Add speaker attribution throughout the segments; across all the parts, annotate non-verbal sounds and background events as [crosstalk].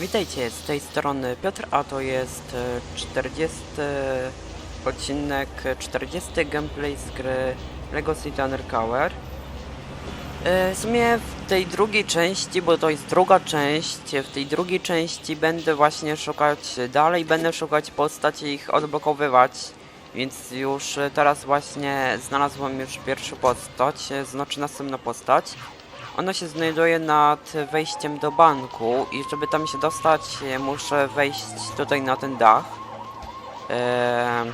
Speaker 1: Witajcie, z tej strony Piotr, a to jest e, 40 odcinek, e, 40 gameplay z gry Lego City Undercover. E, W sumie w tej drugiej części, bo to jest druga część, w tej drugiej części będę właśnie szukać dalej, będę szukać postaci i ich odblokowywać. Więc już e, teraz właśnie znalazłem już pierwszą postać, e, znaczy następną postać. Ona się znajduje nad wejściem do banku i żeby tam się dostać e, muszę wejść tutaj na ten dach. Eee,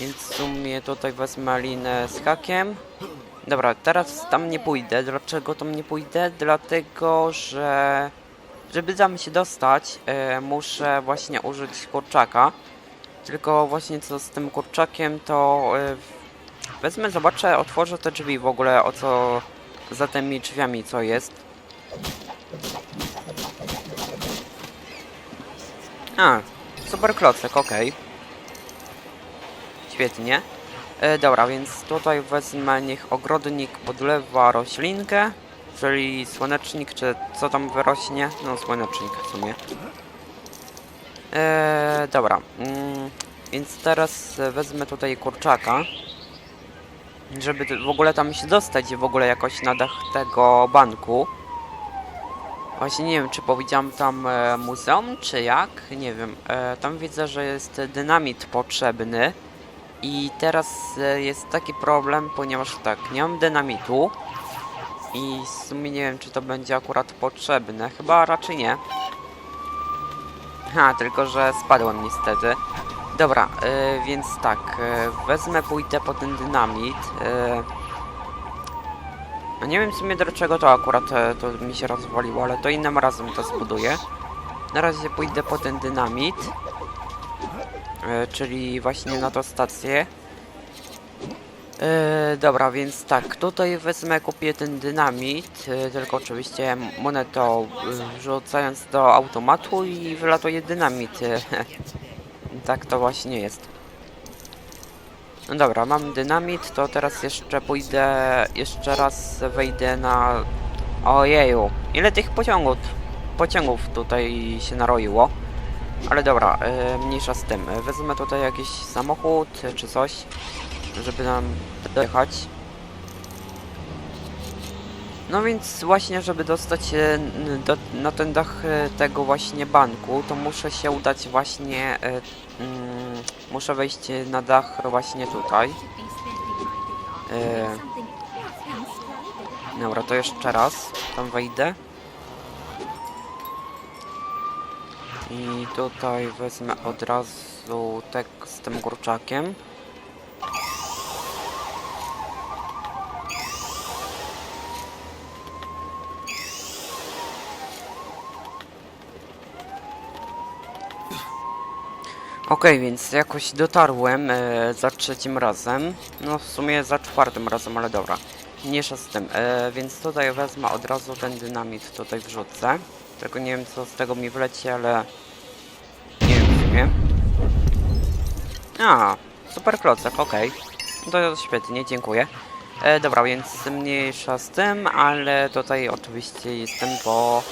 Speaker 1: więc w sumie tutaj wezmę linę z hakiem. Dobra, teraz tam nie pójdę. Dlaczego tam nie pójdę? Dlatego, że żeby tam się dostać e, muszę właśnie użyć kurczaka. Tylko właśnie co z tym kurczakiem to e, wezmę, zobaczę, otworzę te drzwi w ogóle o co za tymi drzwiami co jest. A, super klocek, okej. Świetnie. E, dobra, więc tutaj wezmę, niech ogrodnik podlewa roślinkę, czyli słonecznik, czy co tam wyrośnie? No, słonecznik w sumie. E, dobra, mm, więc teraz wezmę tutaj kurczaka żeby w ogóle tam się dostać w ogóle jakoś na dach tego banku. Właśnie nie wiem, czy powiedziałam tam e, muzeum, czy jak, nie wiem. E, tam widzę, że jest dynamit potrzebny. I teraz e, jest taki problem, ponieważ tak, nie mam dynamitu. I w sumie nie wiem, czy to będzie akurat potrzebne. Chyba raczej nie. Ha, tylko że spadłem niestety. Dobra, y, więc tak, y, wezmę, pójdę po ten dynamit. Y, no nie wiem w sumie dlaczego to akurat e, to mi się rozwaliło, ale to innym razem to zbuduję. Na razie pójdę po ten dynamit, czyli właśnie na tą stację. Y, dobra, więc tak, tutaj wezmę, kupię ten dynamit, y, tylko oczywiście monetą y, wrzucając do automatu i wylatuje dynamit. y, [laughs] tak to właśnie jest. No dobra, mam dynamit, to teraz jeszcze pójdę, jeszcze raz wejdę na... Ojeju, ile tych pociągów, pociągów tutaj się naroiło. Ale dobra, y, mniejsza z tym. Wezmę tutaj jakiś samochód czy coś, żeby nam dojechać. No więc właśnie, żeby dostać się do, na ten dach e, tego właśnie banku, to muszę się udać właśnie, e, mm, muszę wejść na dach właśnie tutaj. E, dobra, to jeszcze raz tam wejdę. I tutaj wezmę od razu tek z tym kurczakiem. Okej, więc jakoś dotarłem e, za trzecim razem. No w sumie za czwartym razem, ale dobra. Mniejsza z tym. E, więc tutaj wezmę od razu ten dynamit, tutaj wrzucę. Tylko nie wiem co z tego mi wleci, ale... Nie wiem w sumie. A, super klocek, okej. No To świetnie, dziękuję. E, dobra, więc mniejsza z tym, ale tutaj oczywiście jestem po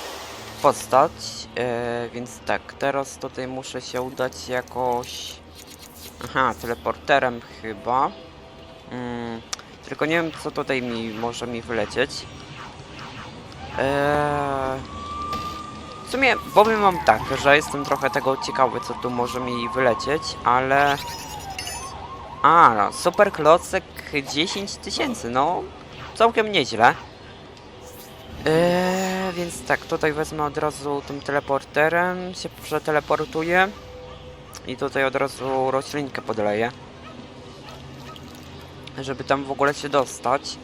Speaker 1: postać, e, więc tak, teraz tutaj muszę się udać jakoś... Aha, teleporterem chyba. Mm, tylko nie wiem, co tutaj mi może mi wylecieć. Eee... W sumie powiem wam tak, że jestem trochę tego ciekawy, co tu może mi wylecieć, ale... A, no, super klocek 10 tysięcy, no całkiem nieźle. Eee, więc tak, tutaj wezmę od razu tym teleporterem, się przeteleportuję i tutaj od razu roślinkę podleję. Żeby tam w ogóle się dostać,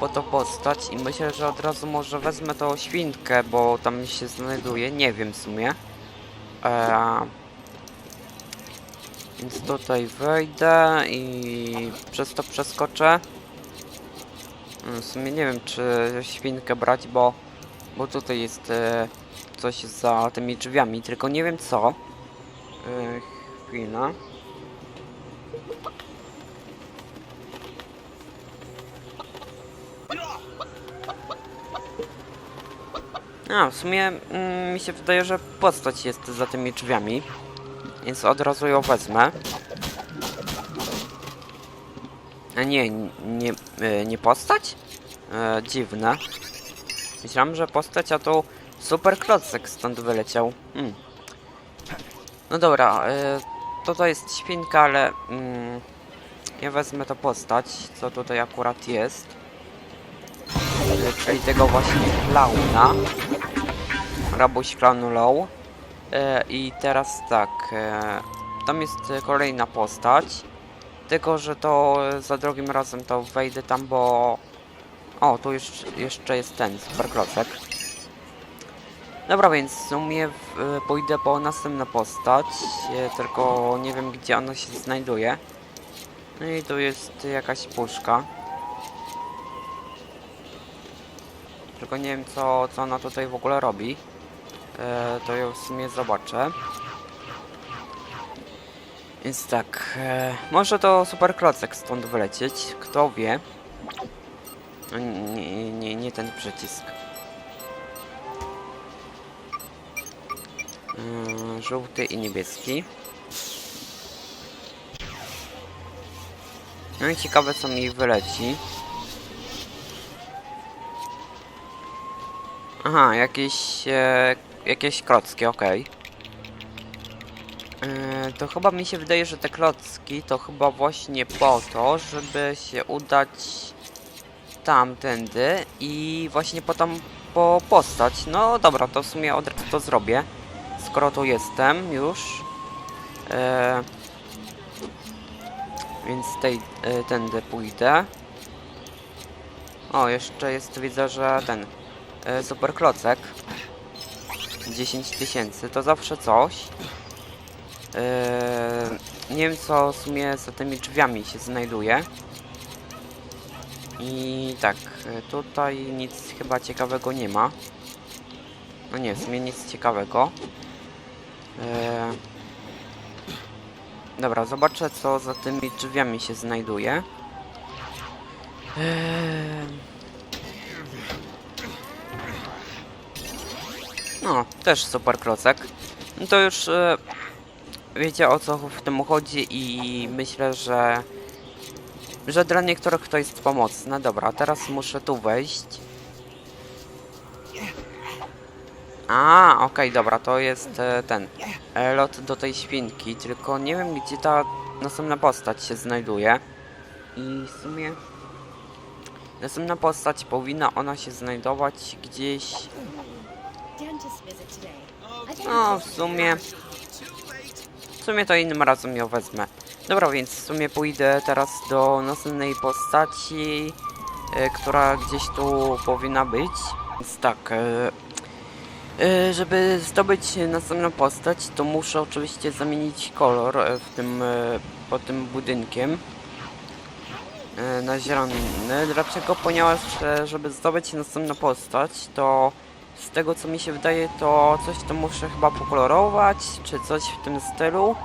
Speaker 1: po to postać i myślę, że od razu może wezmę tą świnkę, bo tam się znajduje, nie wiem w sumie. Eee, więc tutaj wejdę i przez to przeskoczę. W sumie nie wiem, czy świnkę brać, bo, bo tutaj jest e, coś za tymi drzwiami, tylko nie wiem co. E, chwila. A, w sumie mm, mi się wydaje, że postać jest za tymi drzwiami. Więc od razu ją wezmę. A nie, nie, e, nie postać? E, dziwne. Myślałem, że postać, a to super klocek stąd wyleciał. Hmm. No dobra, e, to to jest świnka, ale mm, ja wezmę to postać, co tutaj akurat jest. E, czyli tego właśnie klauna. Rabuś Clown Low. E, I teraz tak, e, tam jest kolejna postać. Tylko, że to e, za drugim razem to wejdę tam, bo... O, tu już, jeszcze jest ten, super klocek. Dobra, więc w sumie e, pójdę po następną postać, e, tylko nie wiem gdzie ona się znajduje. No i tu jest jakaś puszka. Tylko nie wiem co, co ona tutaj w ogóle robi. To ją w sumie zobaczę. Więc tak, e, może to super klocek stąd wylecieć, kto wie. No, Nie, nie, nie ten przycisk. E, żółty i niebieski. No i ciekawe co mi wyleci. Aha, jakieś, e, jakieś klocki, okej. E, to chyba mi się wydaje, że te klocki to chyba właśnie po to, żeby się udać tamtędy i właśnie potem po postać. No dobra, to w sumie od razu to zrobię, skoro tu jestem już. E, więc tej, e, tędy pójdę. O, jeszcze jest, widzę, że ten e, super klocek. 10 tysięcy, to zawsze coś. Eee, nie wiem co w sumie za tymi drzwiami się znajduje. I tak, e, tutaj nic chyba ciekawego nie ma. No nie, w sumie nic ciekawego. Eee, dobra, zobaczę co za tymi drzwiami się znajduje. Eee, no, też super klocek. No to już e, wiecie o co w tym chodzi i myślę, że że dla niektórych to jest pomocne. Dobra, teraz muszę tu wejść. A, okej, dobra, to jest e, ten e, lot do tej świnki, tylko nie wiem gdzie ta następna postać się znajduje. I w sumie następna postać powinna ona się znajdować gdzieś no, w sumie. Sumie to innym razem ją wezmę. Dobra, więc w sumie pójdę teraz do następnej postaci, e, która gdzieś tu powinna być. Więc tak, e, e, żeby zdobyć następną postać, to muszę oczywiście zamienić kolor w tym, e, pod tym budynkiem na zielony. Dlaczego? Ponieważ, żeby zdobyć następną postać, to z tego co mi się wydaje, to coś to muszę chyba pokolorować, czy coś w tym stylu.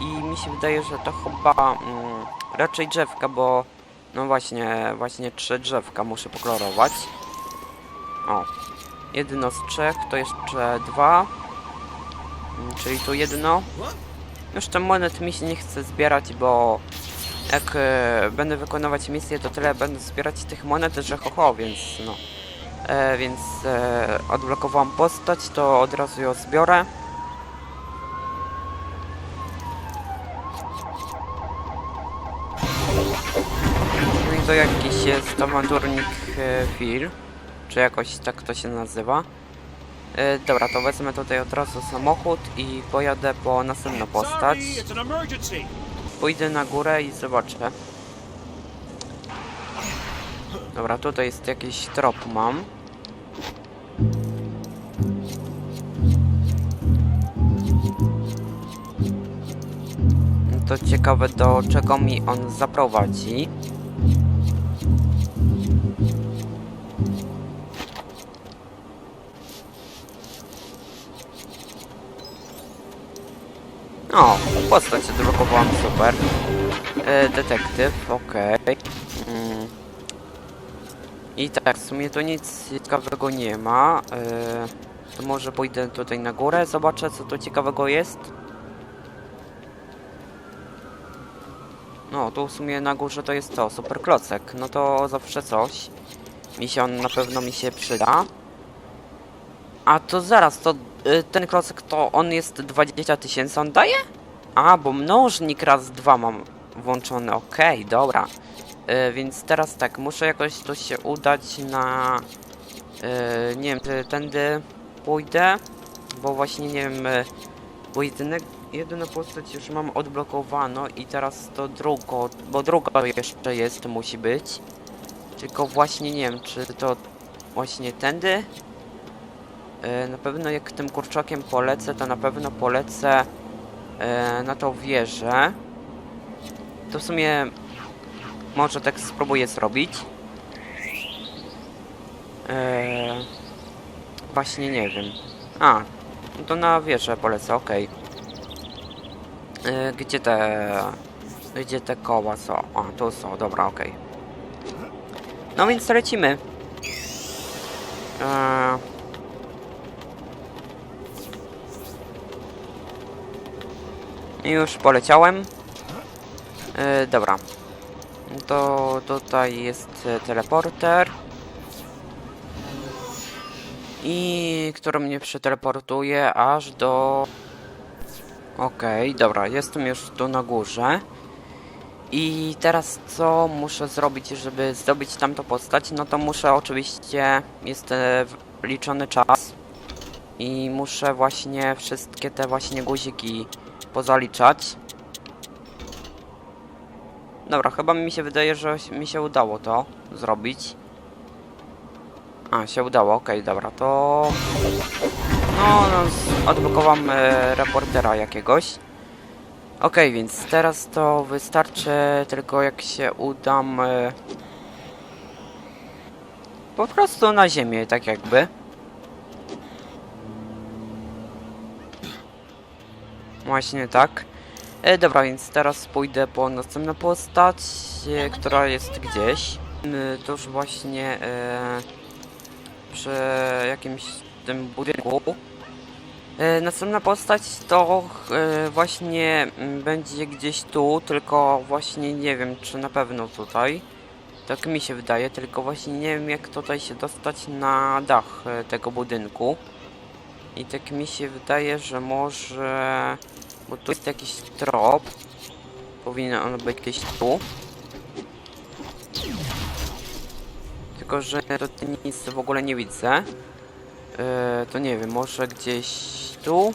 Speaker 1: I mi się wydaje, że to chyba mm, raczej drzewka, bo no właśnie, właśnie trzy drzewka muszę pokolorować. O, jedno z trzech, to jeszcze dwa. Mm, Czyli tu jedno. Ten monet mi się nie chce zbierać, bo jak e, będę wykonywać misję, to tyle będę zbierać tych monet, że ho, ho więc no. E, więc e, odblokowałam postać, to od razu ją zbiorę. No i to jakiś jest awanturnik e, Phil, czy jakoś tak to się nazywa. E, dobra, to wezmę tutaj od razu samochód i pojadę po następną postać. Pójdę na górę i zobaczę. Dobra, tutaj jest jakiś trop mam. To ciekawe do czego mi on zaprowadzi. O, postać odblokowałam, super. E, detektyw, okej. Mm. I tak, w sumie to nic ciekawego nie ma. E, to może pójdę tutaj na górę, zobaczę co tu ciekawego jest. No, tu w sumie na górze to jest to, super klocek. No to zawsze coś. Mi się on na pewno mi się przyda. A to zaraz, to y, ten klocek to on jest 20 tysięcy, on daje? A, bo mnożnik raz dwa mam włączony, okej, dobra. Y, więc teraz tak, muszę jakoś to się udać na... y, nie wiem, tędy pójdę, bo właśnie nie wiem, y, bo jedyna postać już mam odblokowano i teraz to drugą, bo druga jeszcze jest, musi być. Tylko właśnie nie wiem, czy to właśnie tędy? E, Na pewno jak tym kurczakiem polecę, to na pewno polecę e, na tą wieżę. To w sumie może tak spróbuję zrobić. E, właśnie nie wiem. A, to na wieżę polecę, okej. E, Gdzie te... Gdzie te koła są? A, tu są, dobra, okej. No więc lecimy. Eee... Już poleciałem. Eee, dobra. To tutaj jest e, teleporter. I który mnie przeteleportuje aż do... Okej, dobra, jestem już tu na górze. I teraz co muszę zrobić, żeby zdobyć tamtą postać? No to muszę oczywiście, jest e, liczony czas i muszę właśnie wszystkie te właśnie guziki pozaliczać. Dobra, chyba mi się wydaje, że mi się udało to zrobić. A, się udało, okej, dobra, to... No, no, odblokowałem e, reportera jakiegoś. Okej, więc teraz to wystarczy tylko jak się udam e, po prostu na ziemię, tak jakby. Właśnie tak. E, dobra, więc teraz pójdę po następną postać, e, która jest gdzieś. E, to już właśnie e, przy jakimś tym budynku. E, Następna postać to e, właśnie mm, będzie gdzieś tu, tylko właśnie nie wiem czy na pewno tutaj. Tak mi się wydaje, tylko właśnie nie wiem jak tutaj się dostać na dach e, tego budynku. I tak mi się wydaje, że może... Bo tu jest jakiś trop. Powinien on być gdzieś tu. Tylko, że tutaj nic w ogóle nie widzę. E, to nie wiem, może gdzieś tu?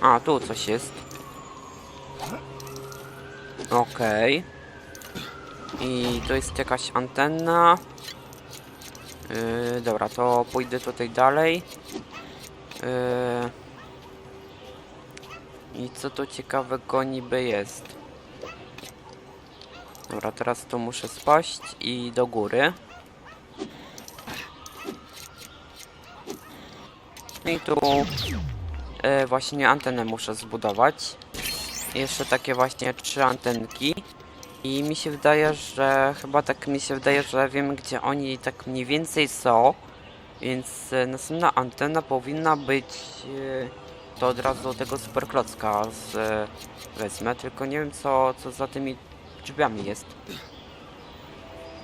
Speaker 1: A, tu coś jest. Okej. I tu jest jakaś antena. Yy, dobra, to pójdę tutaj dalej. Yy. I co tu ciekawego niby jest? Dobra, teraz tu muszę spaść i do góry. I tu e, właśnie antenę muszę zbudować. Jeszcze takie właśnie trzy antenki. I mi się wydaje, że chyba tak mi się wydaje, że wiem gdzie oni tak mniej więcej są. Więc e, następna antena powinna być e, to od razu tego superklocka z e, wezmę, tylko nie wiem co, co za tymi drzwiami jest.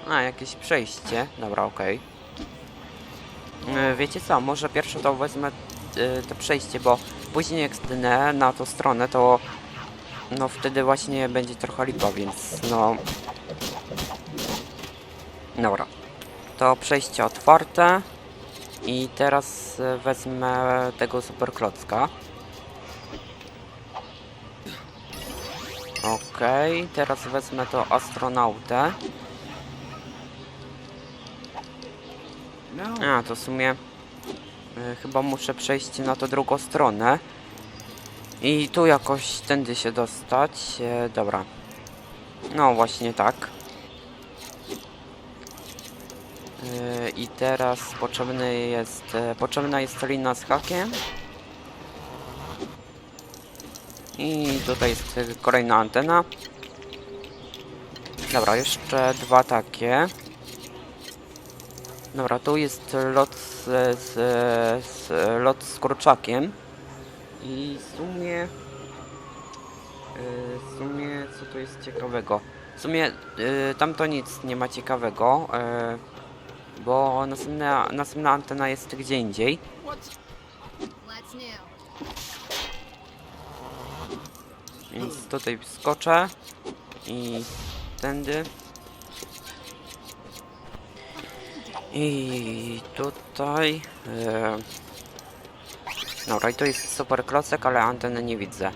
Speaker 1: A, jakieś przejście. Dobra, okej. E, Wiecie co, może pierwsze to wezmę e, to przejście, bo później jak stnę na tą stronę, to no wtedy właśnie będzie trochę lipa, więc no... Dobra. To przejście otwarte. I teraz e, wezmę tego superklocka. Okej, teraz wezmę to astronautę. A, to w sumie y, chyba muszę przejść na tą drugą stronę. I tu jakoś tędy się dostać. E, dobra. No właśnie tak. E, I teraz potrzebny jest, e, potrzebna jest lina z hakiem. I tutaj jest e, kolejna antena. Dobra, jeszcze dwa takie. Dobra, tu jest lot z, z, z lot z kurczakiem. I w sumie... yy, W sumie, co tu jest ciekawego? W sumie, yy, tam to nic nie ma ciekawego, yy, bo następna, następna antena jest gdzie indziej. Więc tutaj skoczę i tędy. I tutaj. E... Dobra, i to jest super klocek, ale anteny nie widzę.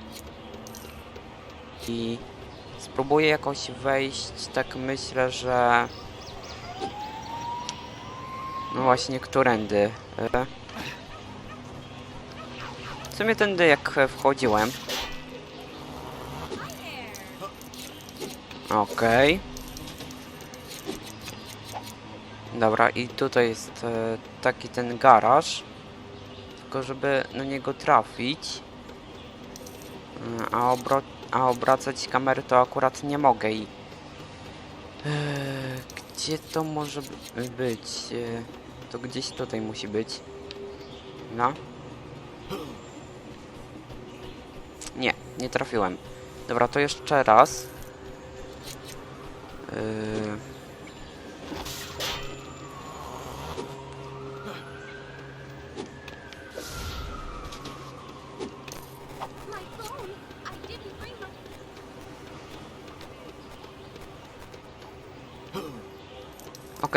Speaker 1: I spróbuję jakoś wejść, tak myślę, że. No właśnie, którędy. E... W sumie tędy jak wchodziłem. Okej. Dobra, i tutaj jest e, taki ten garaż. Tylko żeby na niego trafić. e, A, obro a obracać kamery to akurat nie mogę i... E, gdzie to może być? E, to gdzieś tutaj musi być. No. Nie, nie trafiłem. Dobra, to jeszcze raz. Yy...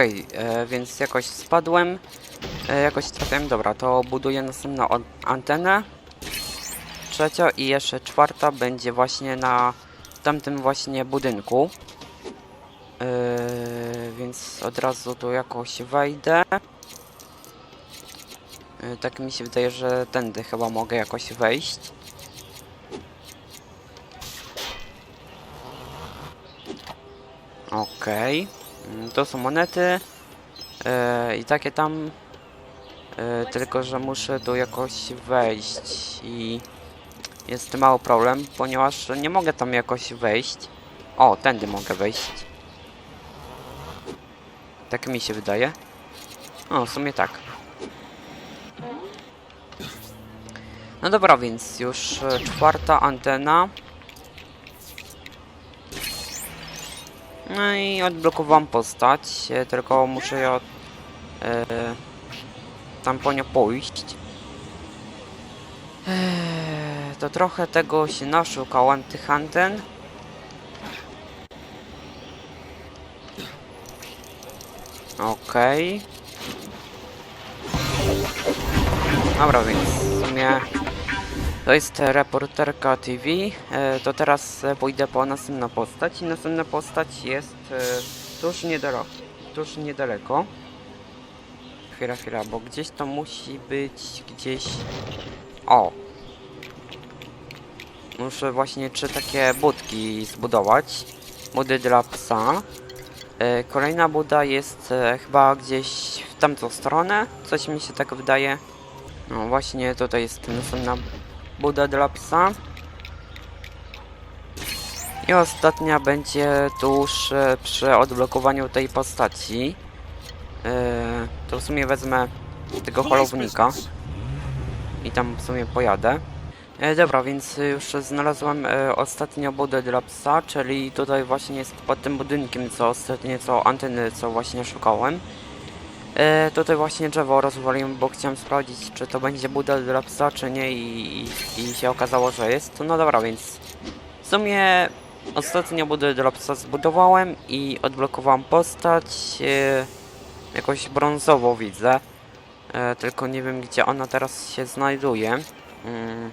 Speaker 1: Okej, e, więc jakoś spadłem, e, jakoś trafiłem, dobra, to buduję następną antenę. Trzecia i jeszcze czwarta będzie właśnie na tamtym właśnie budynku. E, więc od razu tu jakoś wejdę. E, tak mi się wydaje, że tędy chyba mogę jakoś wejść. Okej. Mm, To są monety. E, I takie tam. E, tylko, że muszę tu jakoś wejść i jest mały problem, ponieważ nie mogę tam jakoś wejść. O, tędy mogę wejść. Tak mi się wydaje. O, w sumie tak. No dobra, więc już e, czwarta antena. No i odblokowałam postać, e, tylko muszę ją e, tam po nią pójść. Eee, to trochę tego się naszukałem, tych anten. Okej. Dobra, więc w sumie to jest reporterka TV. E, to teraz pójdę po następną postać i następna postać jest e, tuż niedaleko. Tuż niedaleko. Chwila, chwila, bo gdzieś to musi być gdzieś. O! Muszę właśnie trzy takie budki zbudować. Budy dla psa. E, kolejna buda jest chyba gdzieś w tamtą stronę. Coś mi się tak wydaje. No właśnie tutaj jest następna buda dla psa. I ostatnia będzie tuż e, przy odblokowaniu tej postaci. E, to w sumie wezmę tego holownika i tam w sumie pojadę. E, dobra, więc już znalazłem e, ostatnią budę dla psa, czyli tutaj właśnie jest pod tym budynkiem, co ostatnie, co anteny, co właśnie szukałem. E, tutaj właśnie drzewo rozwaliłem, bo chciałem sprawdzić, czy to będzie buda dla psa, czy nie i, i, się okazało, że jest. No dobra, więc w sumie ostatnią budę dla psa zbudowałem i odblokowałem postać. E, jakoś brązowo widzę. E, tylko nie wiem, gdzie ona teraz się znajduje. Mm,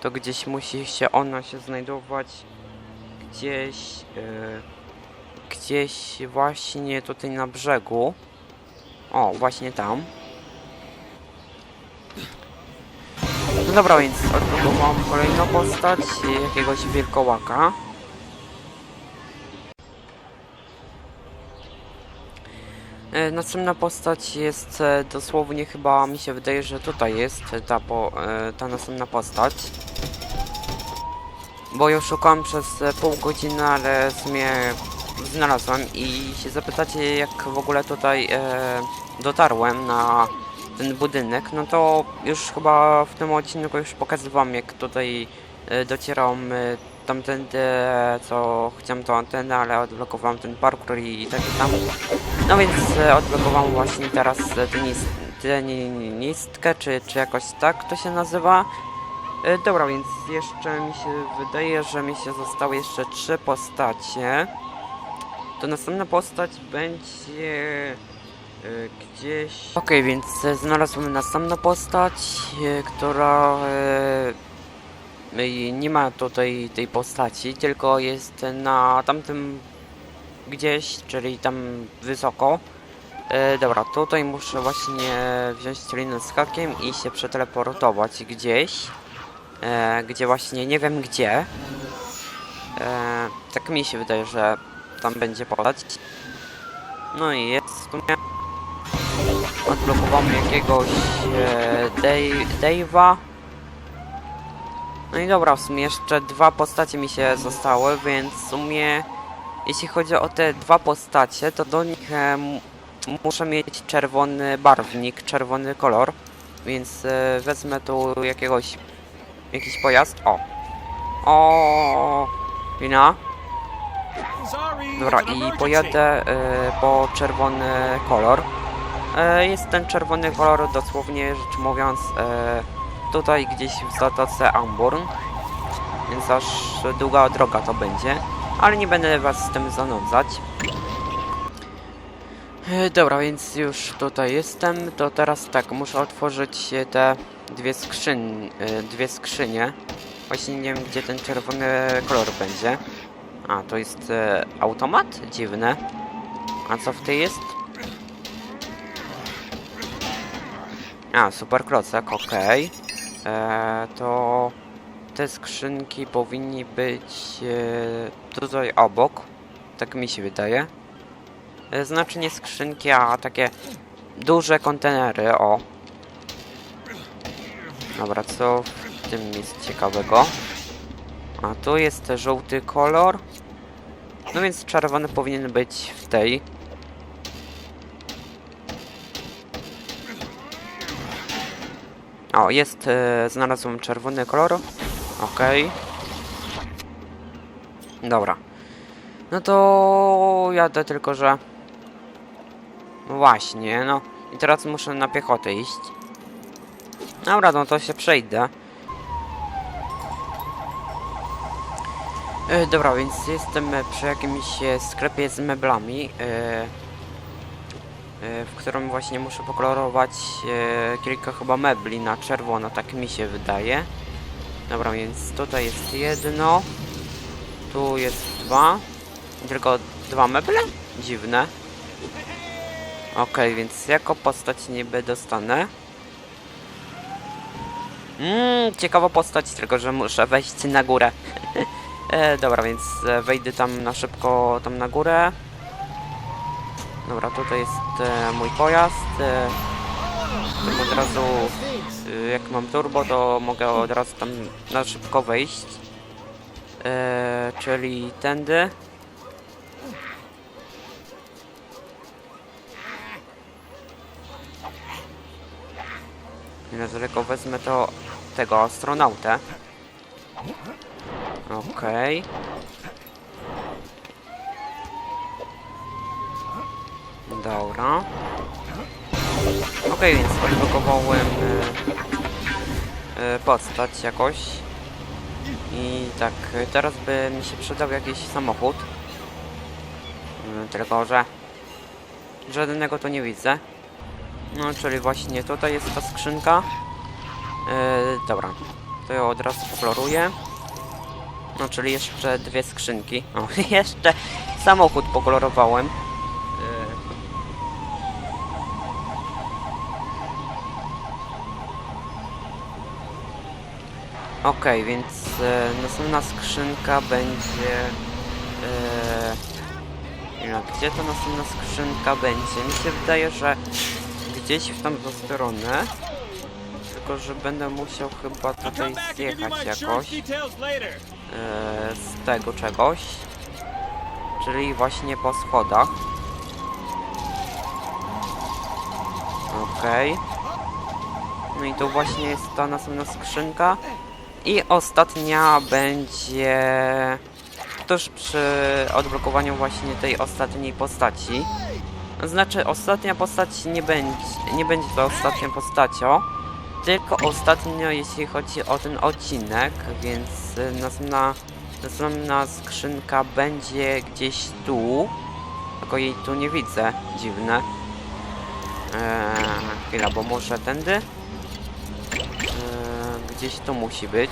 Speaker 1: to gdzieś musi się ona się znajdować. Gdzieś... E, gdzieś właśnie tutaj na brzegu. O, właśnie tam. No dobra, więc odblokowałem kolejną postać, jakiegoś wilkołaka. E, Następna postać jest e, dosłownie chyba, mi się wydaje, że tutaj jest ta, po, e, ta następna postać. Bo ją szukałem przez pół godziny, ale w sumie znalazłem i się zapytacie jak w ogóle tutaj e, dotarłem na ten budynek, no to już chyba w tym odcinku już pokazywałem jak tutaj e, docierałem e, tamtędy, co chciałem to antenę, ale odblokowałem ten parkour i tak tam. No więc e, odblokowałem właśnie teraz tenis, tenistkę, czy, czy jakoś tak to się nazywa. E, dobra, więc jeszcze mi się wydaje, że mi się zostały jeszcze trzy postacie. To następna postać będzie e, gdzieś. Okej, więc e, znalazłem następną postać, e, która nie ma tutaj tej postaci, tylko jest na tamtym gdzieś, czyli tam wysoko. E, dobra, tutaj muszę właśnie wziąć linę z i się przeteleportować gdzieś e, gdzie właśnie nie wiem gdzie. E, tak mi się wydaje, że tam będzie podać. No i jest w sumie. Odblokowałem jakiegoś e, Dave- Dave'a. No i dobra, w sumie jeszcze dwa postacie mi się zostały, więc w sumie jeśli chodzi o te dwa postacie, to do nich e, muszę mieć czerwony barwnik, czerwony kolor. Więc e, wezmę tu jakiegoś Jakiś pojazd? O! O! Wina? Dobra, i pojadę e, po czerwony kolor. E, jest ten czerwony kolor dosłownie rzecz mówiąc e, tutaj gdzieś w zatoce Amburn. Więc aż długa droga to będzie. Ale nie będę was z tym zanudzać. E, Dobra, więc już tutaj jestem. To teraz tak, muszę otworzyć te dwie skrzyn, dwie skrzynie. Właśnie nie wiem, gdzie ten czerwony kolor będzie. A, to jest e, automat? Dziwne. A co w tej jest? A, super klocek, okej. E, To te skrzynki powinni być e, tutaj obok. Tak mi się wydaje. E, Znaczy nie skrzynki, a takie duże kontenery, o. Dobra, co w tym jest ciekawego? A tu jest żółty kolor. No więc czerwony powinien być w tej. O, jest, e, znalazłem czerwony kolor. Okej. Dobra. No to jadę tylko, że... Właśnie, no. I teraz muszę na piechotę iść. Dobra, no to się przejdę. E, dobra, więc jestem przy jakimś e, sklepie z meblami, e, w którym właśnie muszę pokolorować kilka chyba mebli na czerwono, tak mi się wydaje. Dobra, więc tutaj jest jedno, tu jest dwa, tylko dwa meble? Dziwne. Okej, więc jako postać niby dostanę. Mmm, ciekawa postać, tylko że muszę wejść na górę. [laughs] e, dobra, więc e, wejdę tam na szybko tam na górę. Dobra, tutaj jest e, mój pojazd. E, od razu, e, jak mam turbo, to mogę od razu tam na szybko wejść. E, czyli tędy. Na daleko wezmę to tego astronautę. Okej. Dobra. Okej, więc odblokowałem e, e, postać jakoś. I tak, e, teraz by mi się przydał jakiś samochód. Mm, Tylko, że żadnego tu nie widzę. No, czyli właśnie tutaj jest ta skrzynka. Yy, dobra, to ją od razu pokloruję. No, czyli jeszcze dwie skrzynki. O, [laughs] jeszcze samochód pokolorowałem. Yy. Okej, więc e, następna skrzynka będzie... E, no, gdzie ta następna skrzynka będzie? Mi się wydaje, że gdzieś w tamtą stronę. Tylko, że będę musiał chyba tutaj zjechać jakoś. E, z tego czegoś. czyli właśnie po schodach. Okej. No i tu właśnie jest ta następna skrzynka. I ostatnia będzie tuż przy odblokowaniu właśnie tej ostatniej postaci. Znaczy, ostatnia postać nie będzie, nie będzie to ostatnią postacią, tylko ostatnio jeśli chodzi o ten odcinek, więc y, następna, następna skrzynka będzie gdzieś tu, tylko jej tu nie widzę, dziwne. Eee, chwila, bo muszę tędy. Eee, gdzieś tu musi być.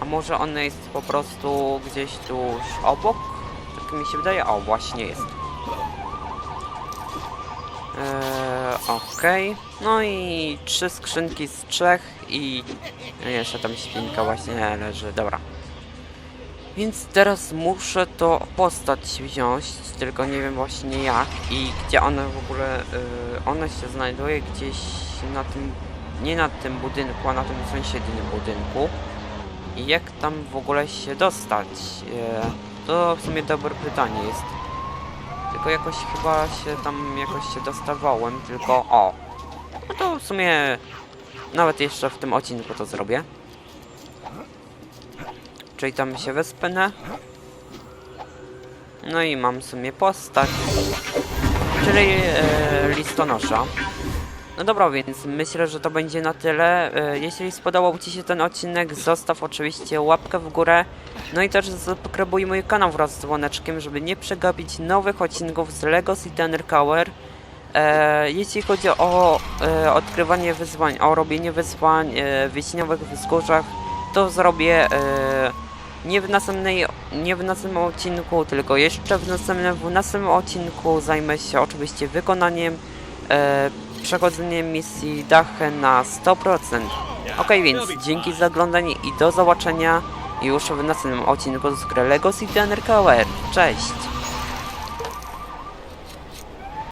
Speaker 1: A może ona jest po prostu gdzieś tuż obok? Tak mi się wydaje. O, właśnie jest. Eee, Okej. No i trzy skrzynki z trzech i jeszcze tam świnka właśnie leży. Dobra. Więc teraz muszę to postać wziąć, tylko nie wiem właśnie jak i gdzie ona w ogóle, y, ona się znajduje gdzieś na tym, nie na tym budynku, a na tym sąsiednim budynku. I jak tam w ogóle się dostać? E, to w sumie dobre pytanie jest. Tylko jakoś chyba się tam jakoś się dostawałem, tylko o. No to w sumie nawet jeszcze w tym odcinku to zrobię. Czyli tam się wespnę. No i mam w sumie postać. Czyli e, listonosza. No dobra, więc myślę, że to będzie na tyle. E, Jeśli spodobał Ci się ten odcinek, zostaw oczywiście łapkę w górę. No i też subskrybuj mój kanał wraz z dzwoneczkiem, żeby nie przegapić nowych odcinków z LEGO City Undercover. E, jeśli chodzi o e, odkrywanie wyzwań, o robienie wyzwań w wiśniowych wzgórzach, to zrobię nie w następnej, nie w następnym odcinku, tylko jeszcze w następnym, w następnym odcinku zajmę się oczywiście wykonaniem przechodzeniem misji Dachę na 100%. Ok, więc dzięki za oglądanie i do zobaczenia już w następnym odcinku z gry LEGO City Undercover. Cześć!